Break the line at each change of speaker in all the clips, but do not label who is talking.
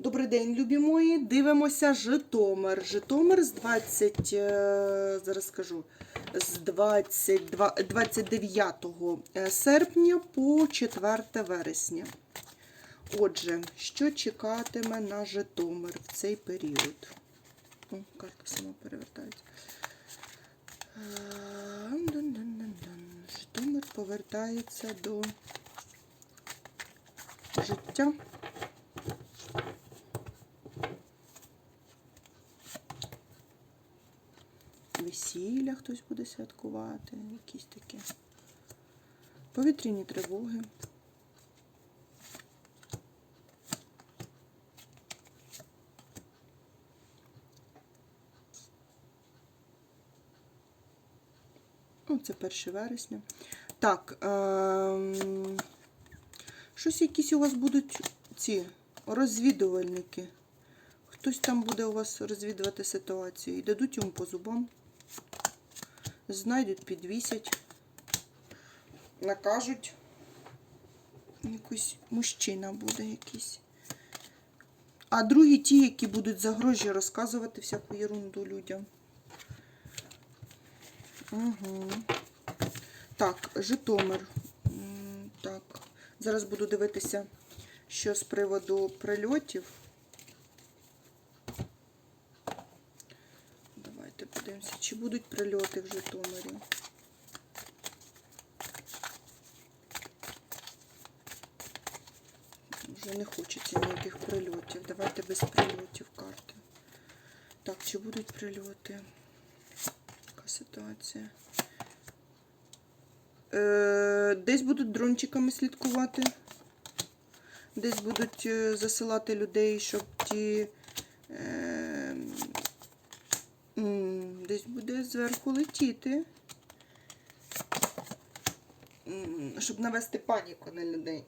Добрий день, любі мої. Дивимося Житомир. Житомир з 20, е, зараз скажу, з 22, 29 серпня по 4 вересня. Отже, що чекатиме на Житомир в цей період? О, карта сама перевертається. Е. Житомир повертається до життя. Хтось буде святкувати, якісь такі. Повітряні тривоги. Ну, це 1 вересня. Так. Ем... Щось якісь у вас будуть ці розвідувальники. Хтось там буде у вас розвідувати ситуацію і дадуть йому по зубам. Знайдуть, підвісять, накажуть. Якийсь мужчина буде якийсь. А другі ті, які будуть за гроші розказувати всяку ерунду людям. Угу. Так, Житомир. Так. Зараз буду дивитися, що з приводу прильотів. Давайте подивимося, чи будуть прильоти в Житомирі. Вже не хочеться ніяких прильотів. Давайте без прильотів карти. Так, чи будуть прильоти? Яка ситуація? Е, Десь будуть дрончиками слідкувати. Десь будуть е, засилати людей, щоб ті. Е, десь буде зверху летіти. Щоб навести паніку на людей.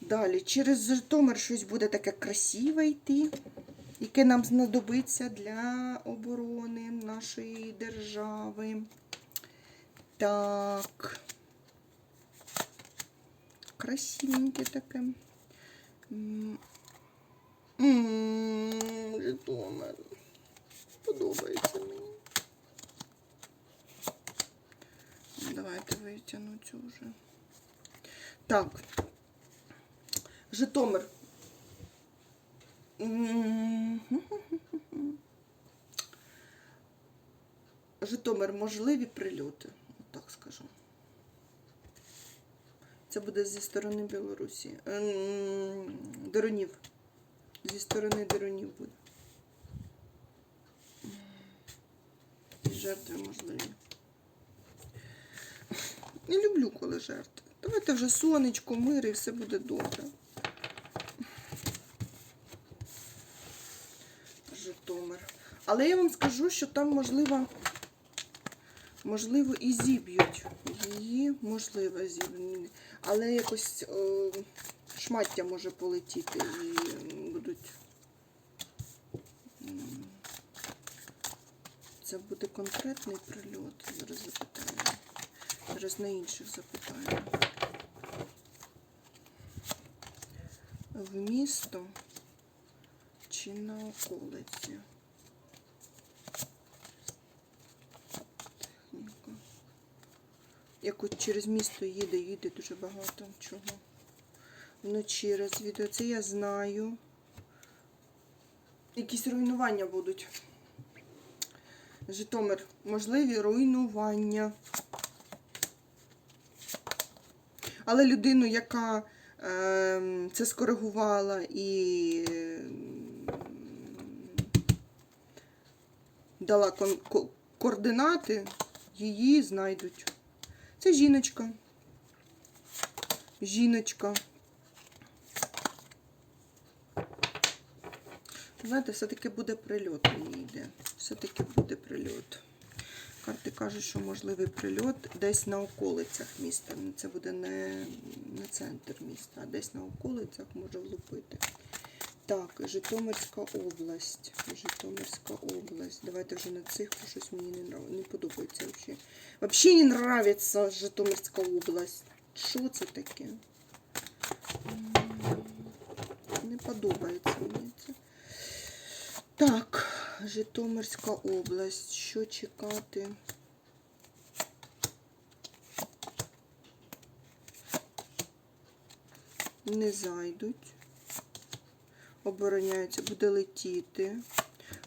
Далі, через Житомир щось буде таке красиве йти, яке нам знадобиться для оборони нашої держави. Так. Красивеньке таке. М, м, Житомир. Подобається мені. Давайте витягну цю вже. Так. Житомир. Житомир можливі прильоти, так скажу. Це буде зі сторони Білорусі. Ем, Деронів. Зі сторони Деронів буде. Жертви можливі. Не люблю, коли жертви. Давайте вже сонечко, мир і все буде добре. Житомир. Але я вам скажу, що там можливо, можливо, і зіб'ють. Її можливо зіб'ють. Але якось е, шмаття може полетіти і будуть. Це буде конкретний прильот. Зараз запитаю. Зараз на інших запитаю. В місто чи на околиці? Техніка. Як от через місто їде, їде дуже багато чого. Вночі розвідує. Це я знаю. Якісь руйнування будуть. Житомир. Можливі руйнування. Але людину, яка е, це скоригувала і дала кон- ко- координати, її знайдуть. Це жіночка. Жіночка. Знаєте, все-таки буде прильот мені йде. Все-таки буде прильот. Карти кажуть, що можливий прильот десь на околицях міста. Це буде не, не центр міста, а десь на околицях може влупити. Так, Житомирська область. Житомирська область. Давайте вже на цих, щось мені не, нрав... не подобається взагалі. Взагалі не нравиться Житомирська область. Що це таке? М. подобається мені це. Так, Житомирська область. Що чекати? Не зайдуть. Обороняються, буде летіти.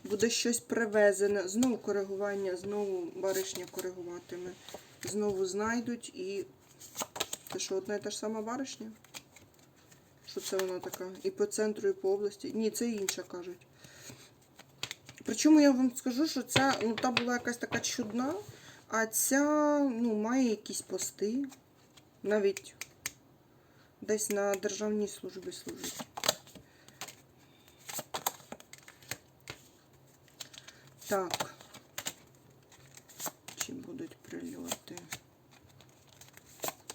Буде щось привезене. Знову коригування, знову баришня коригуватиме. Знову знайдуть і. Це що, одна і та ж сама баришня? Що це вона така? І по центру, і по області. Ні, це інша кажуть. Причому я вам скажу, що ця, ну, та була якась така чудна, а ця ну, має якісь пости. Навіть десь на державній службі служить. Так. Чи будуть прильоти?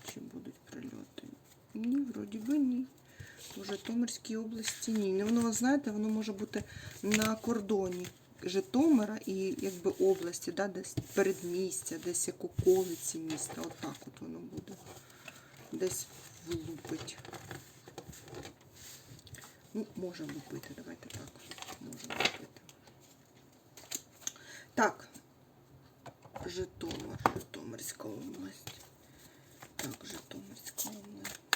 Чи будуть прильоти? Ні, вроді би ні. У Житомирській області ні. Ну, Воно, знаєте, воно може бути на кордоні Житомира і якби області, да, десь передмістя, десь як околиці міста. Отак от воно буде. Десь влупить. Ну, може лупити, давайте так. Може лупити. Так. Житомир, Житомирська область. Так, Житомирська область.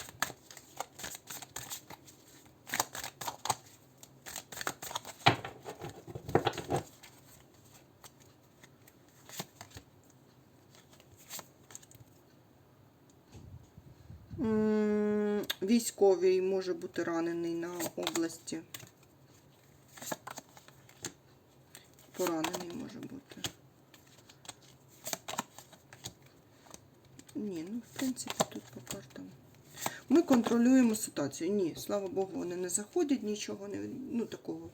Військовий може бути ранений на області. Поранений може бути. Ні, ну, в принципі, тут по картам. Ми контролюємо ситуацію. Ні, слава Богу, вони не заходять, нічого не ну такого.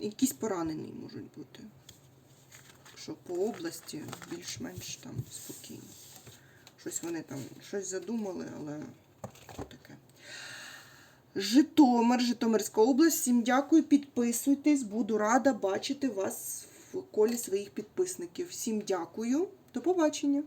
Якісь поранені можуть бути. Що по області більш-менш там спокійно. Щось вони там щось задумали, але. Житомир, Житомирська область. Всім дякую, підписуйтесь. Буду рада бачити вас в колі своїх підписників. Всім дякую. До побачення.